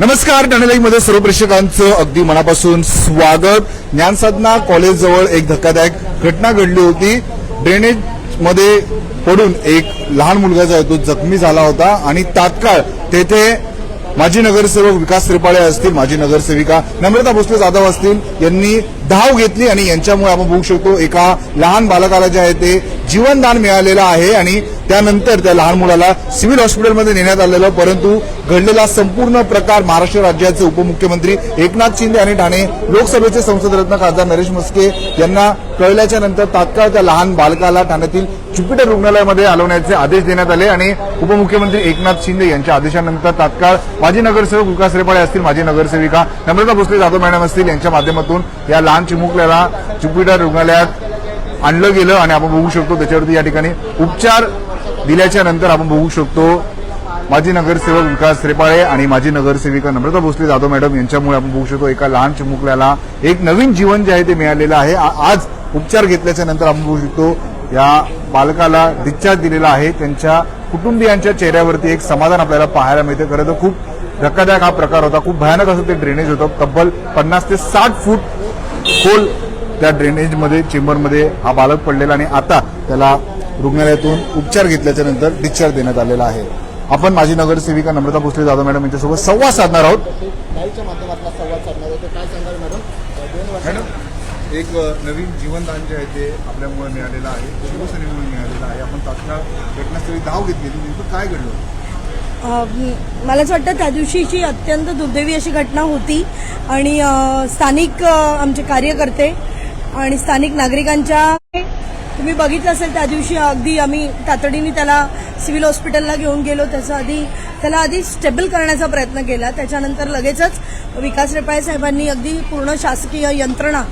नमस्कारमध्ये सर्व प्रेक्षकांचं अगदी मनापासून स्वागत. ज्ञानसाधना कॉलेज जवळ एक धक्कादायक घटना घडली होती. ड्रेनेजमध्ये पडून एक लहान मुलगा जो आहे तो जखमी झाला होता आणि तात्काळ तेथे माजी नगरसेवक विकास त्रिपाळे असतील माजी नगरसेविका नम्रता भोसले जाधव असतील यांनी धाव घेतली आणि यांच्यामुळे आपण बघू शकतो एका लहान बालकाला जे आहे ते जीवनदान मिळालेलं आहे आणि त्यानंतर त्या लहान मुलाला सिव्हिल हॉस्पिटलमध्ये नेण्यात आलेलं परंतु घडलेला संपूर्ण प्रकार महाराष्ट्र राज्याचे उपमुख्यमंत्री एकनाथ शिंदे आणि ठाणे लोकसभेचे संसदरत्न खासदार नरेश मस्के यांना कळल्याच्या नंतर तात्काळ त्या लहान बालकाला ठाण्यातील ज्युपिटर रुग्णालयामध्ये हलवण्याचे आदेश देण्यात आले आणि उपमुख्यमंत्री एकनाथ शिंदे यांच्या आदेशानंतर तात्काळ माजी नगरसेवक विकास रेपाळे असतील माजी नगरसेविका नम्रता भोसले जाधव मॅडम असतील यांच्या माध्यमातून या लहान चिमुकल्याला ज्युपिटर रुग्णालयात आणलं गेलं आणि आपण बघू शकतो त्याच्यावरती या ठिकाणी उपचार दिल्याच्या नंतर आपण बघू शकतो. माजी नगरसेवक विकास त्रेपाळे आणि माजी नगरसेविका नम्रता भोसले जाधव मॅडम यांच्यामुळे आपण बघू शकतो एका लहान चिमुकल्याला एक नवीन जीवन जे आहे ते मिळालेलं आहे. आज उपचार घेतल्याच्या नंतर आपण बघू शकतो या बालकाला डिस्चार्ज दिलेला आहे. त्यांच्या कुटुंबियांच्या चेहऱ्यावरती एक समाधान आपल्याला पाहायला मिळते. खरं तर खूप धक्कादायक हा प्रकार होता. खूप भयानक असं ते ड्रेनेज होतं. तब्बल पन्नास ते साठ फूट खोल त्या ड्रेनेजमध्ये चेंबरमध्ये हा बालक पडलेला आणि आता त्याला रुग्णालयातून उपचार घेतल्याच्या नंतर डिस्चार्ज देण्यात आलेला आहे. आपण माझी नगरसेविका नम्रता भोसले जाधव मॅडम यांच्यासोबत संवाद साधणार आहोत. लाईव्हच्या माध्यमातून संवाद साधणार होतो काय सांगाल मॅडम? एक नवीन जीवनदान जे आहे ते आपल्यामुळे मिळालेलं आहे. शिवसेनेमुळे मिळालेलं आहे. आपण तात्काळ घटनास्थळी धाव घेतलेली नेमकं काय घडलं मला असं वाटतं त्या दिवशीची अत्यंत दुर्दैवी अशी घटना होती. आणि स्थानिक आमचे कार्यकर्ते आणि स्थानिक नागरिकांच्या तुम्ही बघितलं असेल त्या दिवशी अगदी आम्ही तातडीने त्याला सिव्हिल हॉस्पिटलला घेऊन गेलो. त्याचा आधी त्याला आधी स्टेबल करण्याचा प्रयत्न केला. त्याच्यानंतर लगेचच विकास रेपाळे साहेबांनी अगदी पूर्ण शासकीय यंत्रणा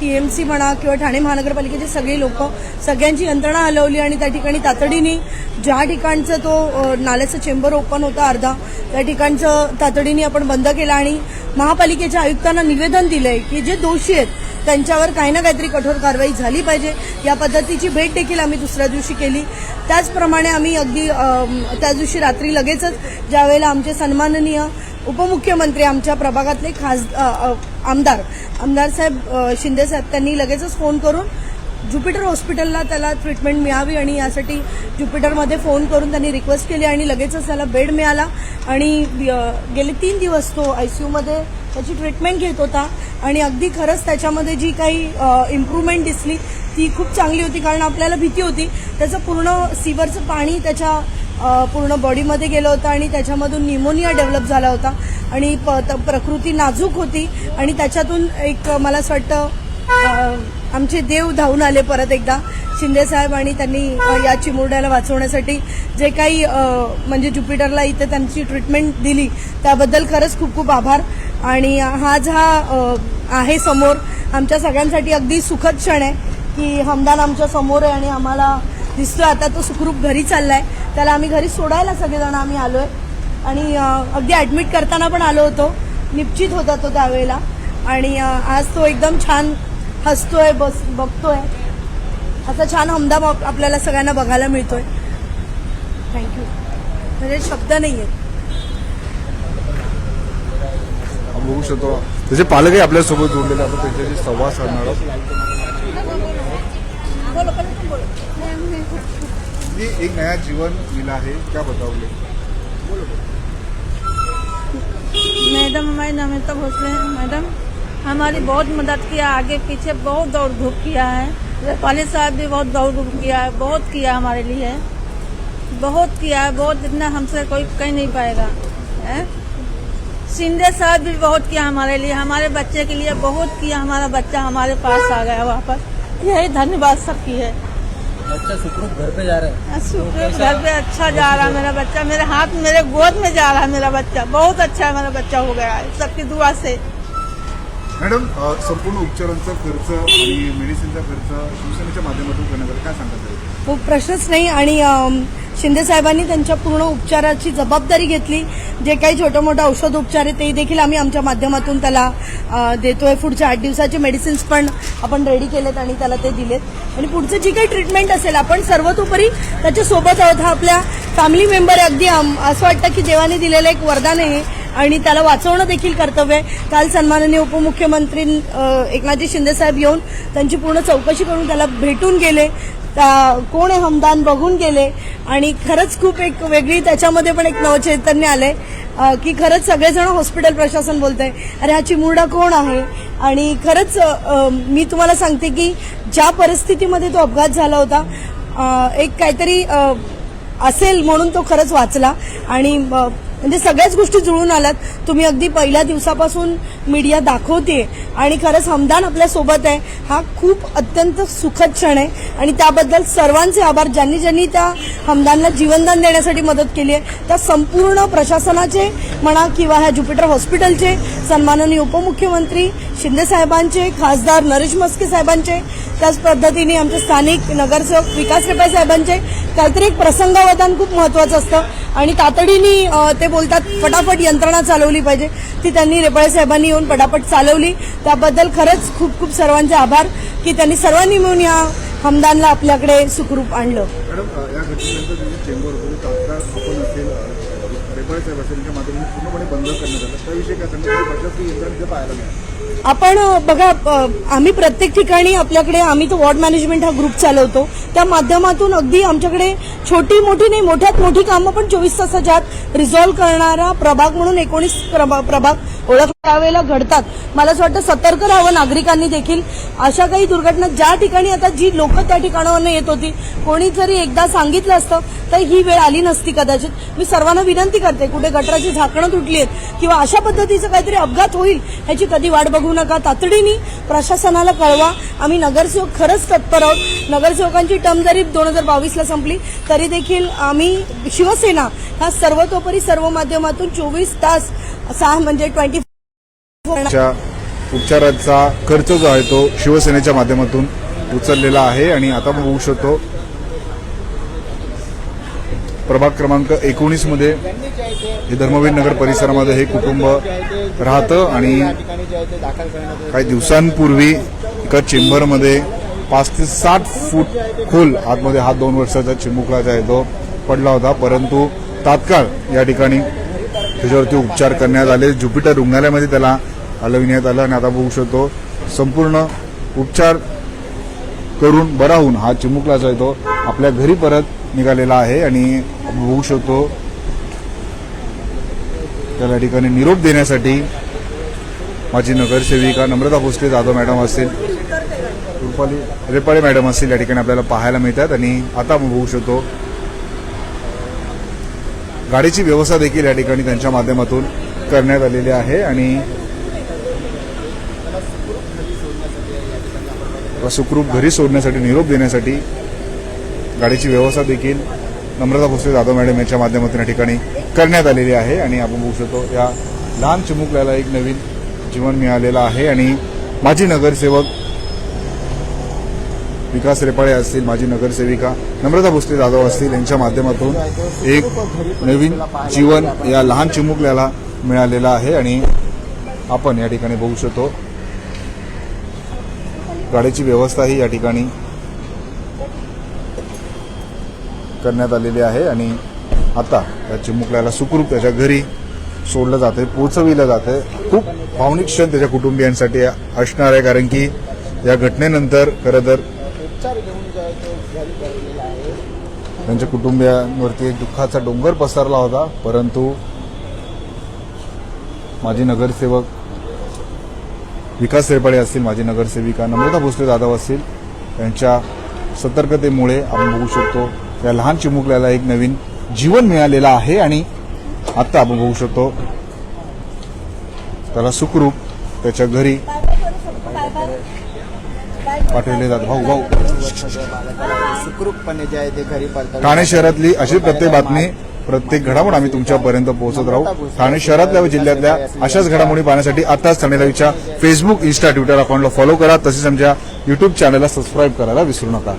टीएमसी म्हणा किंवा ठाणे महानगरपालिकेचे सगळे लोक सगळ्यांची यंत्रणा हलवली आणि त्या ठिकाणी तातडीने ज्या ठिकाणचं तो नाल्याचं चेंबर ओपन होता अर्धा त्या ठिकाणचं तातडीने आपण बंद केलं आणि महापालिकेच्या आयुक्तांना निवेदन दिलंय की जे दोषी आहेत त्यांच्यावर काही ना काहीतरी कठोर कारवाई झाली पाहिजे. या पद्धतीची भेट देखील आम्ही दुसऱ्या दिवशी केली. त्याचप्रमाणे आम्ही अगदी त्याच त्या दिवशी रात्री लगेचच ज्यावेळेला आमचे सन्माननीय उपमुख्यमंत्री आमच्या प्रभागातले खास आमदार आमदार साहेब शिंदेसाहेब त्यांनी लगेचच फोन करून ज्युपिटर हॉस्पिटलला त्याला ट्रीटमेंट मिळावी आणि यासाठी ज्युपिटरमध्ये फोन करून त्यांनी रिक्वेस्ट केली आणि लगेचच त्याला बेड मिळाला. आणि गेले तीन दिवस तो आय सी यूमध्ये त्याची ट्रीटमेंट घेत होता. आणि अगदी खरंच त्याच्यामध्ये जी काही इम्प्रूव्हमेंट दिसली ती खूप चांगली होती. कारण आपल्याला भीती होती. त्याचं पूर्ण सिवरचं पाणी त्याच्या पूर्ण बॉडीमध्ये गेलं होतं आणि त्याच्यामधून निमोनिया डेव्हलप झाला होता. आणि प- त- प्रकृती नाजूक होती. आणि त्याच्यातून एक मला असं वाटतं आमचे देव धावून आले परत एकदा. शिंदे साहेब आणि त्यांनी या चिमुरड्याला वाचवण्यासाठी जे काही म्हणजे ज्युपिटरला इथे त्यांची ट्रीटमेंट दिली त्याबद्दल खरंच खूप खूप आभार. आणि हा हा आहे समोर. आमच्या सगळ्यांसाठी अगदी सुखद क्षण आहे की हमदान आमच्यासमोर आहे आणि आम्हाला दिसतोय. आता तो सुखरूप घरी चाललाय. त्याला आम्ही घरी सोडायला सगळेजण आम्ही आलोय. आणि अगदी ऍडमिट करताना पण आलो होतो. निश्चित होता तो त्यावेळेला. आणि आज तो एकदम छान हसतोय बस बघतोय. असा छान हमदाम आप- आपल्याला सगळ्यांना बघायला मिळतोय. थँक्यू म्हणजे शब्द नाही आहेत बघू शकतो. त्याचे पालकही आपल्यासोबत जोडलेले आपण त्यांच्याशी संवाद साधणार आहोत. एक नया जीवन मिला है क्या बताओगे मैडम मैं नमिता भोसले मैडम. हमारी बहुत मदद किया आगे पीछे बहुत दौड़ धूप किया है। नेपाली साहब भी बहुत दौड़ धूप किया है बहुत किया हमारे लिए। बहुत किया है बहुत इतना हमसे कोई कह नहीं पाएगा है? शिंदे साहब भी बहुत किया हमारे लिए हमारे बच्चे के लिए बहुत किया हमारा बच्चा हमारे पास आ गया वापस। यही धन्यवाद सबकी है। बच्चा सुखरूप घर पे जा रहा है। शुक्र घर पे अच्छा जा रहा है मेरा बच्चा मेरे हाथ मेरे गोद में जा रहा है मेरा बच्चा। बहुत अच्छा है मेरा बच्चा हो गया है सबकी दुआ से। मॅडम संपूर्ण उपचारांचा खर्च आणि मेडिसिनचा खर्च शिवसेनेच्या माध्यमातून करण्यात काय सांगत खूप प्रश्नच नाही आणि शिंदे साहेबांनी त्यांच्या पूर्ण उपचाराची जबाबदारी घेतली. जे काही छोटं मोठं औषध उपचार आहे ते देखील आम्ही आमच्या माध्यमातून त्याला देतोय. पुढच्या आठ दिवसाचे मेडिसिन्स पण आपण रेडी केलेत आणि त्याला ते दिलेत. आणि पुढचं जी काही ट्रीटमेंट असेल आपण सर्वतोपरी त्याच्यासोबत आहोत. हा आपल्या फॅमिली मेंबर अगदी आम- असं वाटतं की देवाने दिलेलं एक वरदान आहे. आणि त्याला वाचवणं देखील कर्तव्य आहे. काल सन्माननीय उपमुख्यमंत्री एकनाथजी शिंदेसाहेब येऊन त्यांची पूर्ण चौकशी करून त्याला भेटून गेले. त्या- कोण आहे हमदान बघून गेले. आणि खरंच खूप एक वेगळी त्याच्यामध्ये पण एक नवचैतन्य आलंय. की खरंच सगळेजण हॉस्पिटल प्रशासन बोलत आहे अरे हा चिमुरडा कोण आहे? आणि खरंच मी तुम्हाला सांगते की ज्या परिस्थितीमध्ये तो अपघात झाला होता एक काहीतरी असेल म्हणून तो खरंच वाचला. आणि म्हणजे सगळ्याच गोष्टी जुळून आल्यात. तुम्ही अगदी पहिल्या दिवसापासून मीडिया दाखवते आणि खरंच हमदान आपल्यासोबत आहे. हा खूप अत्यंत सुखद क्षण आहे. आणि त्याबद्दल सर्वांचे आभार. ज्यांनी ज्यांनी त्या हमदानला जीवनदान देण्यासाठी मदत केली आहे त्या संपूर्ण प्रशासनाचे म्हणा किंवा ह्या ज्युपिटर हॉस्पिटलचे सन्माननीय उपमुख्यमंत्री शिंदे साहेबांचे खासदार नरेश मस्के साहेबांचे त्याच पद्धतीने आमचे स्थानिक नगरसेवक विकास रेपाई साहेबांचे काहीतरी एक प्रसंगावधान खूप महत्वाचं असतं. आणि तातडीने ते बोलतात फटाफट यंत्रणा चालवली पाहिजे. ती त्यांनी रेपाळे साहेबांनी येऊन पटापट चालवली. त्याबद्दल खरंच खूप खूप सर्वांचे आभार की त्यांनी सर्वांनी मिळून या हमदानला आपल्याकडे सुखरूप आणलं. मॅडम आपण बघा आम्ही प्रत्येक ठिकाणी आपल्याकडे आम्ही तो वॉर्ड मॅनेजमेंट हा ग्रुप चालवतो. त्या माध्यमातून अगदी आमच्याकडे छोटी मोठी नाही मोठ्यात मोठी कामं पण चोवीस तासाच्या आत रिझॉल्व्ह करणारा प्रभाग म्हणून एकोणीस प्रभाग ओळख त्यावेळेला घडतात. मला असं वाटतं सतर्क राहावं नागरिकांनी देखील. अशा काही दुर्घटना ज्या ठिकाणी आता जी लोक त्या ठिकाणावरनं येत होती कोणी जरी एकदा सांगितलं असतं तर ही वेळ आली नसती कदाचित. मी सर्वांना विनंती करते कुठे गटराची झाकणं तुटली आहेत किंवा अशा पद्धतीचं काहीतरी अपघात होईल ह्याची कधी वाट बघू नका तातडीने प्रशासनाला कळवा. आम्ही नगरसेवक खरंच तत्पर आहोत. नगरसेवकांची टर्म जरी दोन हजार बावीसला संपली तरी देखील आम्ही शिवसेना हा सर्वतोपरी सर्व माध्यमातून चोवीस तास सहा म्हणजे ट्वेंटी उपचाराचा खर्च जो आहे तो शिवसेनेच्या माध्यमातून उचललेला आहे आणि आता आपण बघू शकतो प्रभाग क्रमांक एकोणीसमध्ये हे धर्मवीर नगर परिसरामध्ये हे कुटुंब राहतं आणि काही दिवसांपूर्वी एका चेंबरमध्ये पाच ते साठ फूट खोल आतमध्ये हा दोन वर्षाचा चिमुकला जो आहे तो पडला होता. परंतु तात्काळ या ठिकाणी त्याच्यावरती उपचार करण्यात आले. ज्युपिटर रुग्णालयामध्ये त्याला हलविण्यात आलं आणि आता बघू शकतो संपूर्ण उपचार करून बरा होऊन हा चिमुकला जो आहे तो आपल्या घरी परत निघालेला आहे आणि आपण शकतो. त्याला या ठिकाणी निरोप देण्यासाठी माझी नगरसेविका नम्रता भोसले जाधव मॅडम असतील. रुपाली रेपाळे मॅडम असतील या ठिकाणी आपल्याला पाहायला मिळतात आणि आता आपण शकतो. गाडीची व्यवस्था देखील या ठिकाणी त्यांच्या माध्यमातून करण्यात आलेली आहे आणि सुखरूप घरी सोडण्यासाठी निरोप देण्यासाठी गाडीची व्यवस्था देखील नम्रता भोसले जाधव मॅडम यांच्या माध्यमातून या ठिकाणी करण्यात आलेली आहे आणि आपण बघू शकतो या लहान चिमुकल्याला एक नवीन जीवन मिळालेलं आहे आणि माजी नगरसेवक विकास रेपाळे असतील माजी नगरसेविका नम्रता भोसले जाधव असतील यांच्या माध्यमातून एक नवीन जीवन या लहान चिमुकल्याला मिळालेलं आहे आणि आपण या ठिकाणी बघू शकतो. गाडीची व्यवस्थाही या ठिकाणी करण्यात आलेली आहे आणि आता त्या चिमुकल्याला सुखरूप त्याच्या घरी सोडलं जाते पोचविलं जाते खूप भावनिक क्षण त्याच्या कुटुंबियांसाठी असणार आहे कारण की या घटनेनंतर खरं तर त्यांच्या कुटुंबियांवरती एक दुःखाचा डोंगर पसरला होता परंतु माजी नगरसेवक विकास रेपाळे असतील माजी नगरसेविका नम्रता भोसले जाधव असतील यांच्या सतर्कतेमुळे आपण बघू शकतो या लहान चिमुकल्याला एक नवीन जीवन मिळालेलं आहे आणि आता आपण बघू शकतो. त्याला सुखरूप त्याच्या घरी पाठवले जात. भाऊ भाऊ. सुखरूपपणे जे आहे ते घरी ठाणे शहरातली अशी प्रत्येक बातमी प्रत्येक घडामोड आम्ही तुमच्यापर्यंत पोहोचत राहू. ठाणे शहरातल्या व जिल्ह्यातल्या अशाच घडामोडी पाहण्यासाठी आताच ठाणे लाईव्हच्या फेसबुक इन्स्टा ट्विटर अकाउंटला फॉलो करा. तसेच आमच्या युट्यूब चॅनलला सबस्क्राईब करायला विसरू नका.